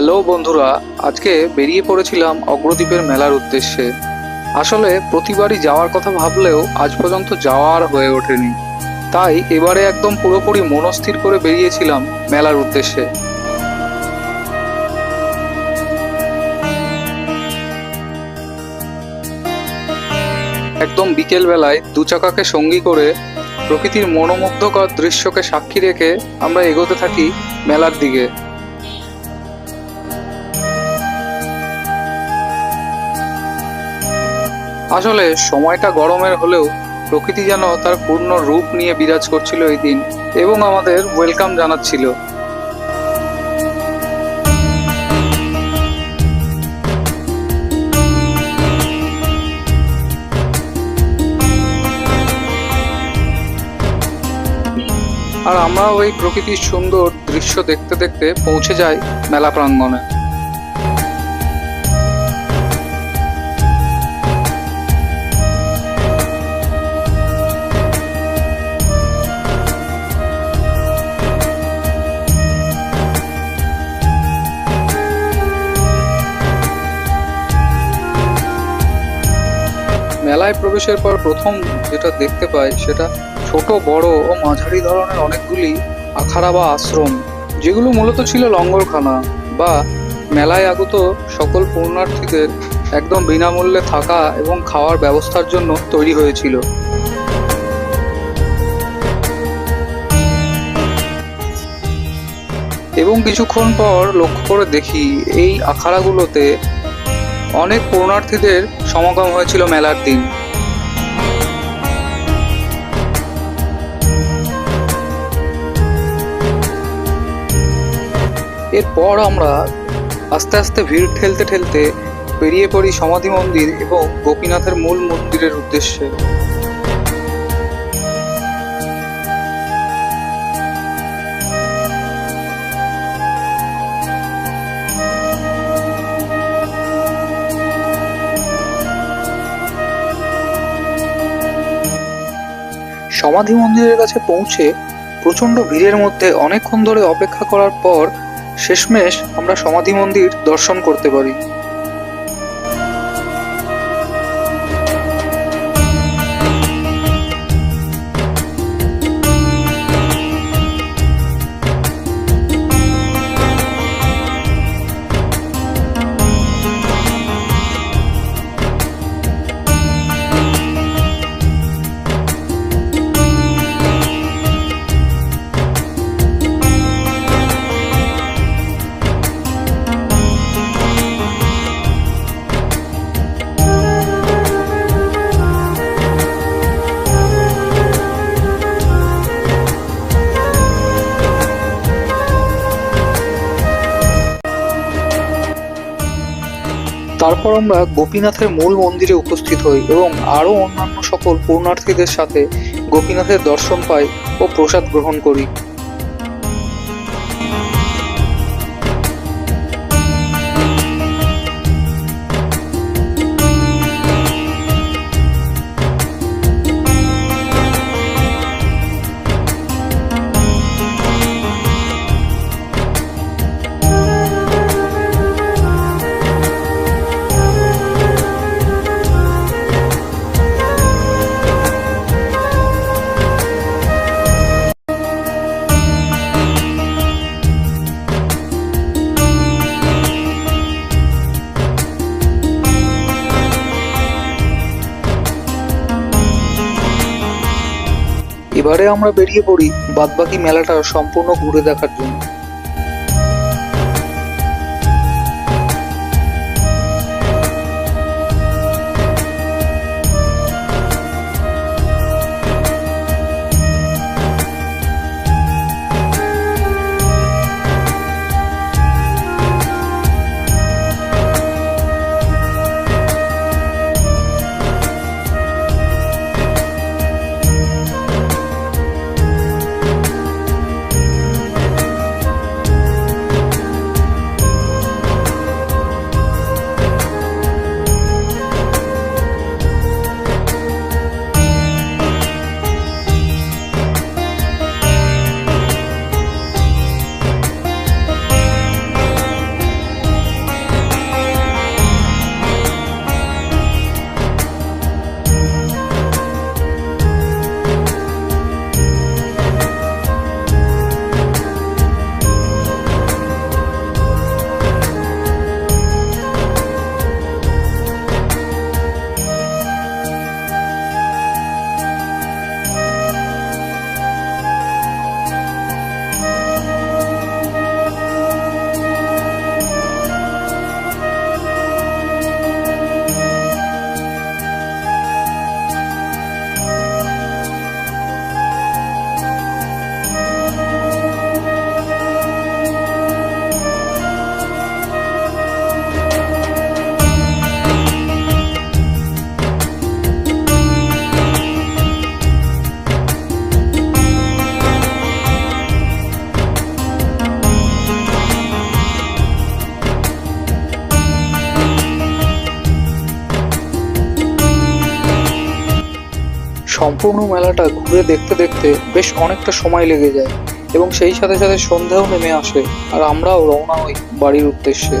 Hello বন্ধুরা, আজকে বেরিয়ে পড়েছিলাম অগ্রদ্বীপের মেলার উদ্দেশ্যে। আসলে প্রতিবারই যাওয়ার কথা ভাবলেও আজ পর্যন্ত যাওয়ার হয়ে ওঠেনি। তাই এবারে একদম পুরোপুরি মনস্থির করে বেরিয়েছিলাম মেলার উদ্দেশ্যে। একদম বিকেল বেলায় দু চাকাকে সঙ্গী করে প্রকৃতির মনোমুগ্ধকর দৃশ্যকে সাক্ষী রেখে আমরা এগোতে থাকি মেলার দিকে। আসলে সময়টা গরমের হলেও প্রকৃতি যেন তার পূর্ণ রূপ নিয়ে বিরাজ করছিল এই দিন এবং আমাদের ওয়েলকাম জানাচ্ছিল। আর আমরাও ওই প্রকৃতির সুন্দর দৃশ্য দেখতে দেখতে পৌঁছে যাই মেলা প্রাঙ্গণে মেলায় প্রবেশের পর প্রথম যেটা দেখতে পাই সেটা ছোট, বড় ও মাঝারি ধরনের অনেকগুলি আখাড়া বা আশ্রম, যেগুলো মূলত ছিল লঙ্গরখানা বা মেলায় আগত সকল পূর্ণার্থীদের একদম বিনামূল্যে থাকা এবং খাওয়ার ব্যবস্থার জন্য তৈরি হয়েছিল। এবং কিছুক্ষণ পর লক্ষ্য করে দেখি এই আখাড়াগুলোতে অনেক পূর্ণার্থীদের সমাগম হয়েছিল মেলার দিন। এরপর আমরা আস্তে আস্তে ভিড় ঠেলতে ঠেলতে বেরিয়ে পড়ি সমাধি মন্দির এবং গোপীনাথের মূল মন্দিরের উদ্দেশ্যে। সমাধি মন্দিরের কাছে পৌঁছে প্রচণ্ড ভিড়ের মধ্যে অনেকক্ষণ ধরে অপেক্ষা করার পর শেষমেশ আমরা সমাধি মন্দির দর্শন করতে পারি। তারপর আমরা গোপীনাথের মূল মন্দিরে উপস্থিত হই এবং আরও অন্যান্য সকল পূর্ণার্থীদের সাথে গোপীনাথের দর্শন পাই ও প্রসাদ গ্রহণ করি। এবারে আমরা বেরিয়ে পড়ি বাদবাকি মেলাটা সম্পূর্ণ ঘুরে দেখার জন্য। সম্পূর্ণ মেলাটা ঘুরে দেখতে দেখতে বেশ অনেকটা সময় লেগে যায় এবং সেই সাথে সাথে সন্ধ্যাও নেমে আসে আর আমরাও রওনা হই বাড়ির উদ্দেশ্যে।